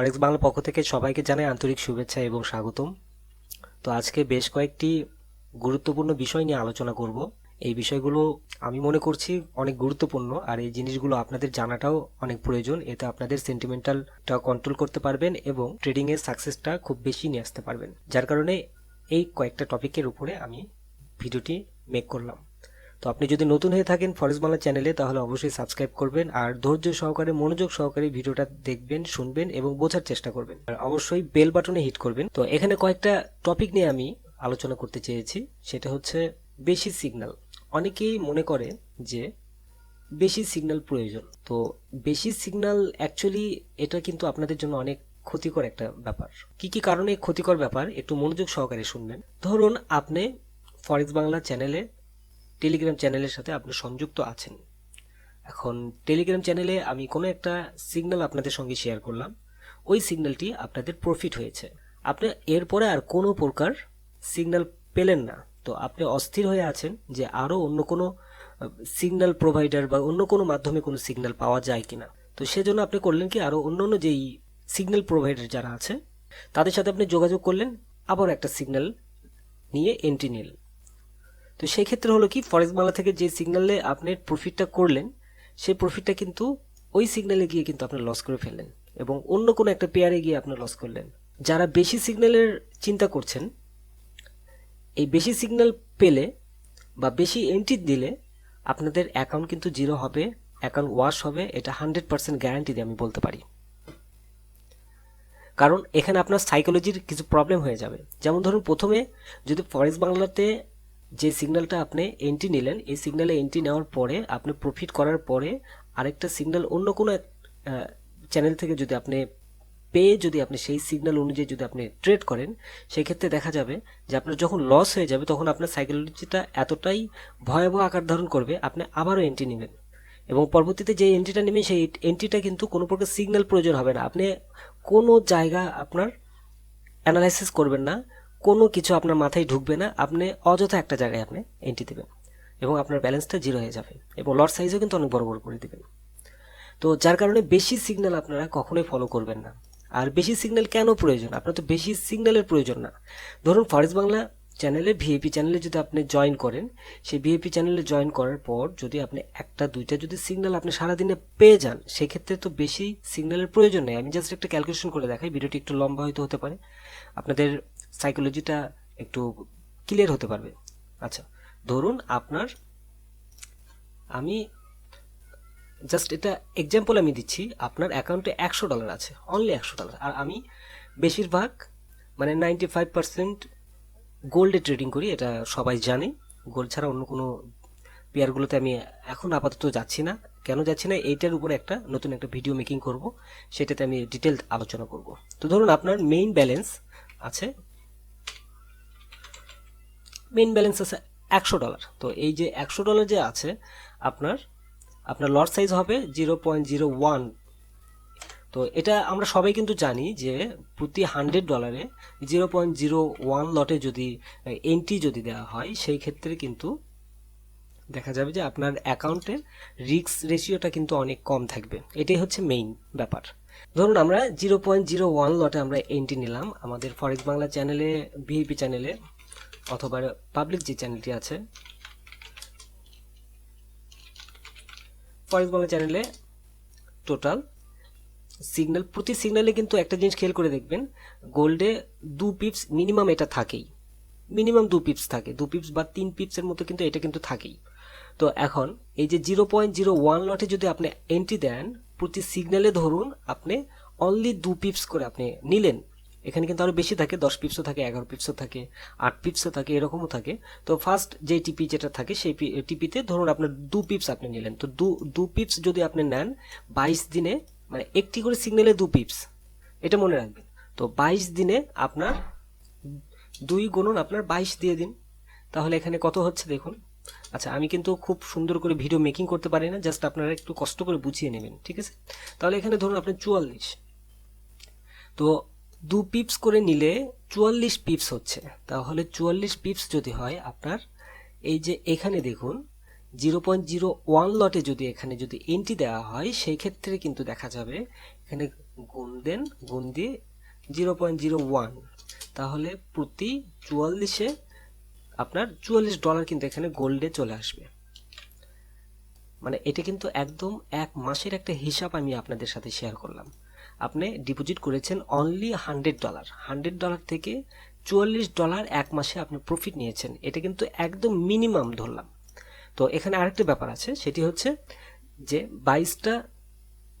ফরেক্স বাংলা পক্ষ থেকে সবাইকে জানাই আন্তরিক শুভেচ্ছা এবং স্বাগতম। তো আজকে বেশ কয়েকটি গুরুত্বপূর্ণ বিষয় নিয়ে আলোচনা করব। এই বিষয়গুলো আমি মনে করছি অনেক গুরুত্বপূর্ণ আর এই জিনিসগুলো আপনাদের জানাটাও অনেক প্রয়োজন। এতে আপনাদের সেন্টিমেন্টালটা কন্ট্রোল করতে পারবেন এবং ট্রেডিংয়ের সাকসেসটা খুব বেশি নিয়ে আসতে পারবেন। যার কারণে এই কয়েকটা টপিকের উপরে আমি ভিডিওটি মেক করলাম। তো আপনি যদি নতুন হয়ে থাকেন ফরেস্ট বাংলা চ্যানেলে, তাহলে অবশ্যই সাবস্ক্রাইব করবেন আর ধৈর্য সহকারে, মনোযোগ সহকারে ভিডিওটা দেখবেন, শুনবেন এবং বোঝার চেষ্টা করবেন। আর অবশ্যই বেল বাটনে হিট করবেন। তো এখানে কয়েকটা টপিক নিয়ে আমি আলোচনা করতে চেয়েছি। সেটা হচ্ছে বেশি সিগন্যাল। অনেকেই মনে করে যে বেশি সিগন্যাল প্রয়োজন। তো বেশি সিগন্যাল অ্যাকচুয়ালি এটা কিন্তু আপনাদের জন্য অনেক ক্ষতিকর একটা ব্যাপার। কি কি কারণে ক্ষতিকর ব্যাপার? একটু মনোযোগ সহকারে শুনবেন। ধরুন, আপনি ফরেক্স বাংলা চ্যানেলে টেলিগ্রাম চ্যানেলের সাথে আপনি সংযুক্ত আছেন। এখন টেলিগ্রাম চ্যানেলে আমি কোনো একটা সিগন্যাল আপনাদের সঙ্গে শেয়ার করলাম। ওই সিগন্যালটি আপনাদের প্রফিট হয়েছে। আপনি এরপরে আর কোনো প্রকার সিগন্যাল পেলেন না। তো আপনি অস্থির হয়ে আছেন যে আরও অন্য কোনো সিগন্যাল প্রোভাইডার বা অন্য কোনো মাধ্যমে কোনো সিগন্যাল পাওয়া যায় কি না তো সেজন্য আপনি করলেন কি, আরও অন্য অন্য যেই সিগন্যাল প্রোভাইডার যারা আছে, তাদের সাথে আপনি যোগাযোগ করলেন, আবার একটা সিগন্যাল নিয়ে এন্ট্রি নিলেন। তো সেই ক্ষেত্রে হলো কি ফরেক্স বাংলা থেকে যে সিগন্যালে আপনি প্রফিটটা করলেন, সেই প্রফিটটা কিন্তু ওই সিগন্যালে গিয়ে কিন্তু আপনি লস করে ফেললেন এবং অন্য কোনো একটা পেয়ারে গিয়ে আপনি লস করলেন। যারা বেশি সিগন্যালের চিন্তা করছেন, এই বেশি সিগন্যাল পেলে বা বেশি এন্ট্রি দিলে আপনাদের অ্যাকাউন্ট কিন্তু জিরো হবে অ্যাকাউন্ট ওয়াশ হবে, এটা হান্ড্রেড পার্সেন্ট গ্যারান্টি দিয়ে আমি বলতে পারি। কারণ এখানে আপনার সাইকোলজির কিছু প্রবলেম হয়ে যাবে। যেমন ধরুন প্রথমে যদি ফরেক্স বাংলাতে যে সিগন্যালটা আপনি এন্ট্রি নিলেন, এই সিগন্যালে এন্ট্রি নেওয়ার পরে আপনি প্রফিট করার পরে আরেকটা সিগন্যাল অন্য কোনো চ্যানেল থেকে যদি আপনি পেয়ে যদি আপনি সেই সিগন্যাল অনুযায়ী যদি আপনি ট্রেড করেন সেই ক্ষেত্রে দেখা যাবে যে আপনার যখন লস হয়ে যাবে, তখন আপনার সাইকোলজিটা এতটাই ভয়াবহ আকার ধারণ করবে, আপনি আবারও এন্ট্রি নেবেন। এবং পরবর্তীতে যে এন্ট্রিটা নেবেন, সেই এন্ট্রিটা কিন্তু কোনো প্রকার সিগন্যাল প্রয়োজন হবে না। আপনি কোনো জায়গা আপনার অ্যানালাইসিস করবেন না। কোনো কিছু আপনার মাথায় ঢুকবে না, আপনি অযথা একটা জায়গায় আপনি এন্ট্রি দেবেন এবং আপনার ব্যালেন্সটা জিরো হয়ে যাবে এবং লট সাইজও কিন্তু অনেক বড় বড় করে দেবেন। তো যার কারণে বেশি সিগন্যাল আপনারা কখনোই ফলো করবেন না। আর বেশি সিগন্যাল কেন প্রয়োজন? আপনার তো বেশি সিগন্যালের প্রয়োজন না। ধরুন ফরেস্ট বাংলা চ্যানেলে ভিএপি চ্যানেলে যদি আপনি জয়েন করেন, সেই ভিএপি চ্যানেলে জয়েন করার পর যদি আপনি একটা, দুইটা যদি সিগন্যাল আপনি সারাদিনে পেয়ে যান, সেক্ষেত্রে তো বেশি সিগন্যালের প্রয়োজন নেই। আমি জাস্ট একটা ক্যালকুলেশন করে দেখাই, ভিডিওটি একটু লম্বা হয়তো হতে পারে। আপনাদের সাইকোলজিটা একটু ক্লিয়ার হতে পারবে। আচ্ছা ধরুন আপনার, আমি জাস্ট এটা এক্সাম্পল আমি দিচ্ছি, আপনার অ্যাকাউন্টে একশো ডলার আছে অনলি একশো ডলার আর আমি বেশিরভাগ মানে নাইনটি ফাইভ পার্সেন্ট গোল্ডে ট্রেডিং করি, এটা সবাই জানে। গোল্ড ছাড়া অন্য কোনো পেয়ারগুলোতে আমি এখন আপাতত যাচ্ছি না। কেন যাচ্ছি না? এইটার উপরে একটা নতুন একটা ভিডিও মেকিং করব, সেটাতে আমি ডিটেল আলোচনা করব। তো ধরুন আপনার মেইন ব্যালেন্স আছে মেইন ব্যালেন্স আছে একশো ডলার তো এই যে একশো ডলার যে আছে, আপনার আপনার লট সাইজ হবে জিরো পয়েন্ট জিরো ওয়ান তো এটা আমরা সবাই কিন্তু জানি যে প্রতি হান্ড্রেড ডলারে জিরো পয়েন্ট জিরো ওয়ান লটে যদি এন্ট্রি যদি দেওয়া হয়, সেই ক্ষেত্রে কিন্তু দেখা যাবে যে আপনার অ্যাকাউন্টের রিক্স রেশিওটা কিন্তু অনেক কম থাকবে। এটাই হচ্ছে মেইন ব্যাপার। ধরুন আমরা জিরো পয়েন্ট জিরো ওয়ান লটে আমরা এন্ট্রি নিলাম, আমাদের ফরেক্স বাংলা চ্যানেলে ভিএপি চ্যানেলে অথবা পাবলিক যে চ্যানেলটি আছে ফরেক্স বাংলা চ্যানেলে টোটাল সিগন্যাল প্রতি সিগন্যালে কিন্তু একটা জিনিস খেয়াল করে দেখবেন গোল্ডে দু পিপস মিনিমাম এটা থাকেই। মিনিমাম দু পিপস থাকে, দু পিপস বা তিন পিপসের মতো কিন্তু এটা কিন্তু থাকেই। তো এখন এই যে জিরো পয়েন্ট জিরো ওয়ান লটে যদি আপনি এন্ট্রি দেন, প্রতি সিগন্যালে ধরুন আপনি অনলি দু পিপস করে আপনি নিলেন। এখানে কিন্তু আরও বেশি থাকে, দশ পিপসও থাকে, এগারো পিপসও থাকে, আট পিপসও থাকে, এরকমও থাকে। তো ফার্স্ট যে টিপি যেটা থাকে, সেই টিপিতে ধরুন আপনার দু পিপস আপনি নিলেন। তো দু দু পিপস যদি আপনি নেন, বাইশ দিনে মানে একটি করে সিগন্যালে দু পিপস এটা মনে রাখবেন। তো বাইশ দিনে আপনার দুই গুণন আপনার বাইশ দিয়ে দিন। তাহলে এখানে কত হচ্ছে দেখুন। আচ্ছা আমি কিন্তু খুব সুন্দর করে ভিডিও মেকিং করতে পারি না জাস্ট আপনারা একটু কষ্ট করে বুঝিয়ে নেবেন, ঠিক আছে? তাহলে এখানে ধরুন আপনি চুয়াল্লিশ। তো দু পিপস করে নিলে চুয়াল্লিশ পিপস হচ্ছে। তাহলে চুয়াল্লিশ পিপস যদি হয় আপনার, এই যে এখানে দেখুন জিরো পয়েন্ট জিরো ওয়ান লটে যদি এখানে যদি এন্ট্রি দেওয়া হয়, সেই ক্ষেত্রে কিন্তু দেখা যাবে এখানে গুণ দেন, গুণ দিয়ে জিরো পয়েন্ট জিরো ওয়ান তাহলে প্রতি চুয়াল্লিশে আপনার চুয়াল্লিশ ডলার কিন্তু এখানে গোল্ডে চলে আসবে। মানে এটা কিন্তু একদম এক মাসের একটা হিসাব আমি আপনাদের সাথে শেয়ার করলাম। আপনি ডিপোজিট করেছেন only hundred dollar hundred dollar থেকে চুয়াল্লিশ ডলার এক মাসে আপনি প্রফিট নিয়েছেন। এটা কিন্তু একদম মিনিমাম ধরলাম। তো এখানে আরেকটা ব্যাপার আছে, সেটি হচ্ছে যে বাইশটা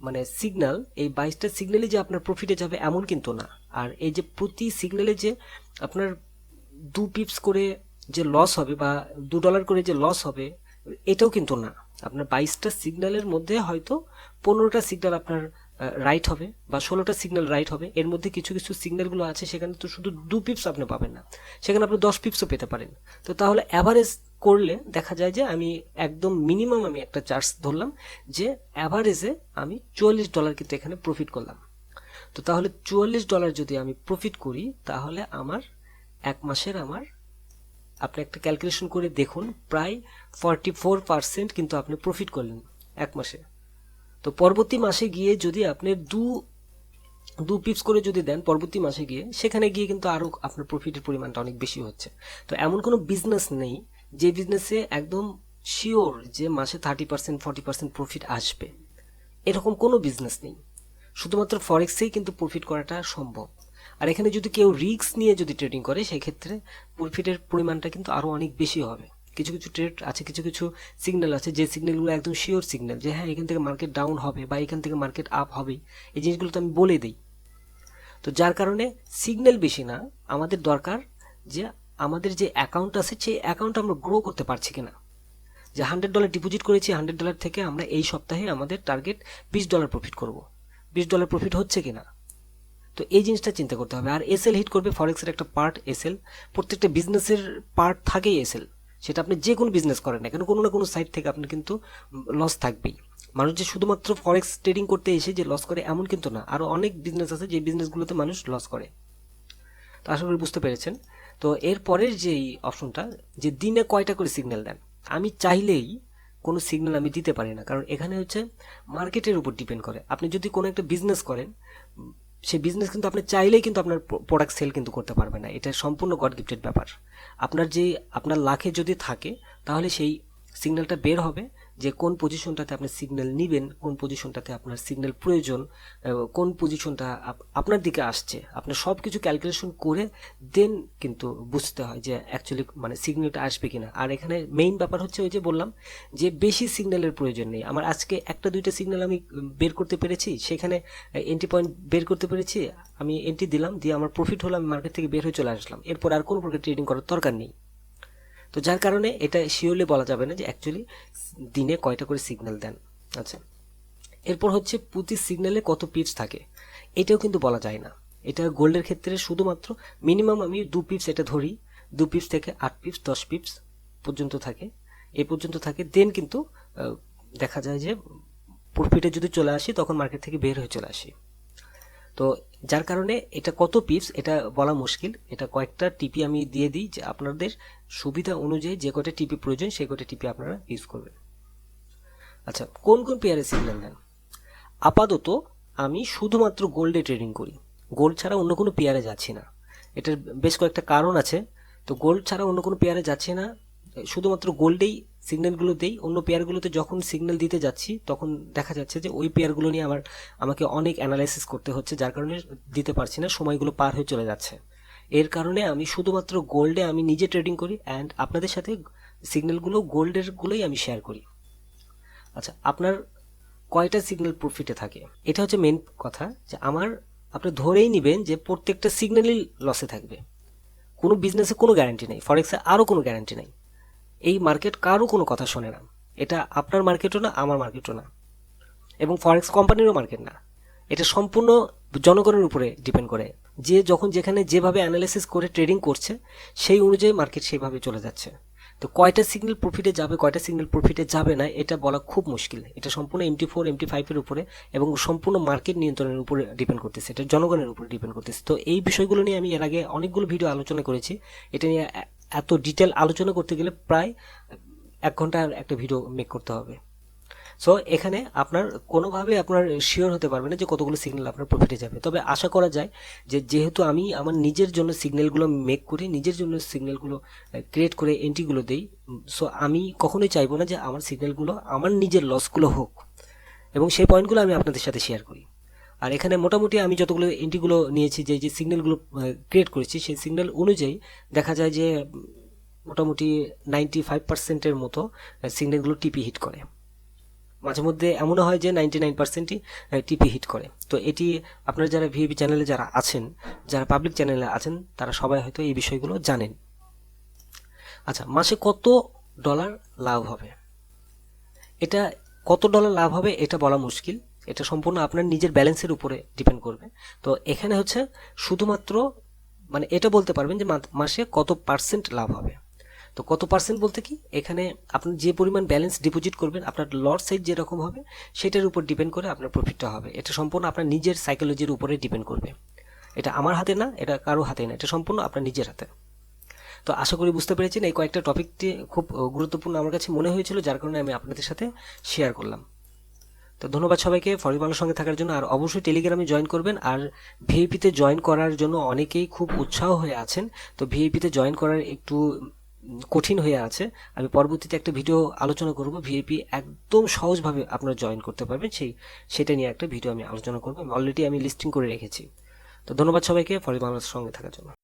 মানে সিগনাল এই বাইশটা সিগন্যালে যে আপনার প্রফিটে যাবে এমন কিন্তু না। আর এই যে প্রতি সিগন্যালে যে আপনার দু পিপস করে যে লস হবে বা দু ডলার করে যে লস হবে, এটাও কিন্তু না। আপনার বাইশটা সিগন্যালের মধ্যে হয়তো পনেরোটা সিগন্যাল আপনার রাইট হবে বা ষোলোটা সিগন্যাল রাইট হবে, এর মধ্যে কিছু কিছু সিগন্যালগুলো আছে, সেখানে তো শুধু দু পিপস আপনি পাবেন না। সেখানে আপনি দশ পিপসও পেতে পারেন। তো তাহলে অ্যাভারেজ করলে দেখা যায় যে আমি একদম মিনিমাম আমি একটা চার্জ ধরলাম যে অ্যাভারেজে আমি চুয়াল্লিশ ডলার কিন্তু এখানে প্রফিট করলাম। তো তাহলে চুয়াল্লিশ ডলার যদি আমি প্রফিট করি, তাহলে আমার এক মাসের আমার, আপনি একটা ক্যালকুলেশন করে দেখুন, প্রায় ফর্টি ফোর পার্সেন্ট কিন্তু আপনি প্রফিট করলেন এক মাসে। তো পরবর্তী মাসে গিয়ে যদি আপনি দু দু পিপস করে যদি দেন পরবর্তী মাসে গিয়ে, সেখানে গিয়ে কিন্তু আরও আপনার প্রফিটের পরিমাণটা অনেক বেশি হচ্ছে। তো এমন কোনো বিজনেস নেই, যে বিজনেসে একদম শিওর যে মাসে thirty percent forty percent profit আসবে। এরকম কোনো বিজনেস নেই। শুধুমাত্র ফরেক্সেই কিন্তু প্রফিট করাটা সম্ভব। আর এখানে যদি কেউ রিস্ক নিয়ে যদি ট্রেডিং করে, সেক্ষেত্রে প্রফিটের পরিমাণটা কিন্তু আরও অনেক বেশি হবে। কিছু কিছু ট্রেড আছে, কিছু কিছু সিগন্যাল আছে, যে সিগন্যালগুলো একদম শিওর সিগন্যাল যে হ্যাঁ এখান থেকে মার্কেট ডাউন হবে বা এখান থেকে মার্কেট আপ হবে, এই জিনিসগুলো তো আমি বলে দিই। তো যার কারণে সিগন্যাল বেশি না, আমাদের দরকার যে আমাদের যে অ্যাকাউন্ট আছে, সেই অ্যাকাউন্ট আমরা গ্রো করতে পারছি কিনা। যে হান্ড্রেড ডলার ডিপোজিট করেছি হান্ড্রেড ডলার থেকে আমরা এই সপ্তাহে আমাদের টার্গেট বিশ ডলার প্রফিট করব। বিশ ডলার প্রফিট হচ্ছে কিনা? তো এই জিনিসটা চিন্তা করতে হবে। আর এসএল হিট করবে ফরেক্সের একটা পার্ট এসএল প্রত্যেকটা বিজনেসের পার্ট থাকেই এসএল সেটা আপনি যে কোনো বিজনেস করেন না কেন, কোনো না কোনো সাইড থেকে আপনি কিন্তু লস থাকবেই। মানুষ যে শুধুমাত্র ফরেক্স ট্রেডিং করতে এসে যে লস করে এমন কিন্তু না আরও অনেক বিজনেস আছে যে বিজনেসগুলোতে মানুষ লস করে। তো আশা করি বুঝতে পেরেছেন। তো এর পরের যেই অপশনটা যে দিনে কয়টা করে সিগন্যাল দেন, আমি চাইলেই কোনো সিগন্যাল আমি দিতে পারি না। কারণ এখানে হচ্ছে মার্কেটের উপর ডিপেন্ড করে। আপনি যদি কোনো একটা বিজনেস করেন সেই বিজনেস কিন্তু আপনি চাইলেই কিন্তু আপনার প্রোডাক্ট সেল কিন্তু করতে পারবে না। এটা সম্পূর্ণ গড গিফটেড ব্যাপার। আপনার যে আপনার লাখে যদি থাকে, তাহলে সেই সিগন্যালটা বের হবে। যে কোন পজিশনটাতে আপনি সিগন্যাল নেবেন, কোন পজিশনটাতে আপনার সিগন্যাল প্রয়োজন কোন পজিশনটা আপনার দিকে আসছে আপনার সব কিছু ক্যালকুলেশন করে দেন কিন্তু বুঝতে হয় যে অ্যাকচুয়ালি মানে সিগন্যালটা আসবে কিনা। আর এখানে মেইন ব্যাপার হচ্ছে ওই যে বললাম যে বেশি সিগন্যালের প্রয়োজন নেই। আমার আজকে একটা, দুইটা সিগন্যাল আমি বের করতে পেরেছি, সেখানে এন্ট্রি পয়েন্ট বের করতে পেরেছি, আমি এন্ট্রি দিলাম, দিয়ে আমার প্রফিট হলো, আমি মার্কেট থেকে বের হয়ে চলে আসলাম। এরপর আর কোনো প্রকার ট্রেডিং করার দরকার নেই। তো যার কারণে এটা শিওরলি বলা যাবে না যে অ্যাকচুয়ালি দিনে কয়টা করে সিগন্যাল দেন আচ্ছা? এরপর হচ্ছে প্রতি সিগন্যালে কত পিপস থাকে, এটাও কিন্তু বলা যায় না। এটা গোল্ডের ক্ষেত্রে শুধুমাত্র মিনিমাম আমি দু পিপস এটা ধরি, দু পিপস থেকে আট পিপস দশ পিপস পর্যন্ত থাকে। এ পর্যন্ত থাকে দেন কিন্তু দেখা যায় যে প্রফিটে যদি চলে আসি, তখন মার্কেট থেকে বের হয়ে চলে আসি। তো যার কারণে এটা কত পিপস এটা বলা মুশকিল। এটা কয়েকটা টিপি আমি দিয়ে দিই যে আপনাদের সুবিধা অনুযায়ী যে কটা টিপি প্রয়োজন, সেই কটা টিপি আপনারা ইউজ করবেন। আচ্ছা কোন কোন পেয়ারে সিগন্যাল দেন আপাতত আমি শুধুমাত্র গোল্ডে ট্রেডিং করি। গোল্ড ছাড়া অন্য কোনো পেয়ারে যাচ্ছি না। এটার বেশ কয়েকটা কারণ আছে। তো গোল্ড ছাড়া অন্য কোনো পেয়ারে যাচ্ছে না। শুধুমাত্র গোল্ডেই সিগন্যালগুলো দেই অন্য পেয়ারগুলোতে যখন সিগন্যাল দিতে যাচ্ছি, তখন দেখা যাচ্ছে যে ওই পেয়ারগুলো নিয়ে আমার, আমাকে অনেক অ্যানালাইসিস করতে হচ্ছে, যার কারণে দিতে পারছি না, সময়গুলো পার হয়ে চলে যাচ্ছে। এর কারণে আমি শুধুমাত্র গোল্ডে আমি নিজে ট্রেডিং করি অ্যান্ড আপনাদের সাথে সিগন্যালগুলো গোল্ডেরগুলোই আমি শেয়ার করি। আচ্ছা আপনার কয়টা সিগন্যাল প্রফিটে থাকে? এটা হচ্ছে মেন কথা, যে আমার, আপনি ধরেই নেবেন যে প্রত্যেকটা সিগন্যালই লসে থাকবে। কোনো বিজনেসে কোনো গ্যারান্টি নেই ফরেক্সে আরও কোনো গ্যারান্টি নেই। এই মার্কেট কারও কোনো কথা শোনে না। এটা আপনার মার্কেটও না, আমার মার্কেটও না। এবং ফরেক্স কোম্পানিরও মার্কেট না। এটা সম্পূর্ণ জনগণের উপরে ডিপেন্ড করে। যে যখন যেখানে যেভাবে অ্যানালাইসিস করে ট্রেডিং করছে, সেই অনুযায়ী মার্কেট সেইভাবে চলে যাচ্ছে। তো কয়টা সিগন্যাল প্রফিটে যাবে, কয়টা সিগন্যাল প্রফিটে যাবে না, এটা বলা খুব মুশকিল। এটা সম্পূর্ণ এমটি ফোর এমটি ফাইভের উপরে এবং সম্পূর্ণ মার্কেট নিয়ন্ত্রণের উপরে ডিপেন্ড করতেছে। এটা জনগণের উপরে ডিপেন্ড করতেছে। তো এই বিষয়গুলো নিয়ে আমি এর আগে অনেকগুলো ভিডিও আলোচনা করেছি। এটা নিয়ে এত ডিটেল আলোচনা করতে গেলে প্রায় এক ঘণ্টার একটা ভিডিও মেক করতে হবে। সো এখানে আপনার কোনোভাবে আপনার শিওর হতে পারবে না যে কতগুলো সিগন্যাল আপনার প্রফিটে যাবে। তবে আশা করা যায় যে যেহেতু আমি আমার নিজের জন্য সিগন্যালগুলো মেক করি, নিজের জন্য সিগন্যালগুলো ক্রিয়েট করে এন্ট্রিগুলো দিই সো আমি কখনোই চাইব না যে আমার সিগন্যালগুলো আমার নিজের লসগুলো হোক। এবং সেই পয়েন্টগুলো আমি আপনাদের সাথে শেয়ার করি। আর এখানে মোটামুটি আমি যতগুলো এন্ট্রিগুলো নিয়েছি, যে যে সিগন্যালগুলো ক্রিয়েট করেছি, সেই সিগন্যাল অনুযায়ী দেখা যায় যে, মোটামুটি নাইনটি ফাইভ পার্সেন্টের মতো সিগন্যালগুলো টিপি হিট করে। মাঝে মধ্যে এমনও হয় যে নাইনটি নাইন পার্সেন্টই টিপি হিট করে। তো এটি আপনারা যারা ভিএপি চ্যানেলে যারা আছেন, যারা পাবলিক চ্যানেলে আছেন, তারা সবাই হয়তো এই বিষয়গুলো জানেন। আচ্ছা মাসে কত ডলার লাভ হবে? এটা কত ডলার লাভ হবে, এটা বলা মুশকিল। এটা সম্পূর্ণ আপনার নিজের ব্যালেন্সের উপরে ডিপেন্ড করবে। তো এখানে হচ্ছে শুধুমাত্র মানে এটা বলতে পারবেন যে মাসে কত পার্সেন্ট লাভ হবে। তো কত পার্সেন্ট বলতে কি? এখানে আপনি যে পরিমাণ ব্যালেন্স ডিপোজিট করবেন, আপনার লট সাইজ যেরকম হবে, সেটার উপর ডিপেন্ড করে আপনার প্রফিটটা হবে। এটা সম্পূর্ণ আপনার নিজের সাইকোলজির উপরে ডিপেন্ড করবে। এটা আমার হাতে না, এটা কারও হাতে না, এটা সম্পূর্ণ আপনার নিজের হাতে। তো আশা করি বুঝতে পেরেছেন, এই কয়েকটা টপিকটি খুব গুরুত্বপূর্ণ আমার কাছে মনে হয়েছিল, যার কারণে আমি আপনাদের সাথে শেয়ার করলাম। তো ধন্যবাদ সবাইকে ফরিমালের সঙ্গে থাকার জন্য। আর অবশ্যই টেলিগ্রামে জয়েন করবেন। আর ভিআইপিতে জয়েন করার জন্য অনেকেই খুব উৎসাহ হয়ে আছেন। তো ভিআইপিতে জয়েন করার একটু কঠিন হয়ে আছে। আমি পরবর্তীতে একটা ভিডিও আলোচনা করব। ভিআইপি একদম সহজভাবে আপনারা জয়েন করতে পারবেন। সেই, সেটা নিয়ে একটা ভিডিও আমি আলোচনা করব। অলরেডি আমি লিস্টিং করে রেখেছি। তো ধন্যবাদ সবাইকে ফরিমালের সঙ্গে থাকার জন্য।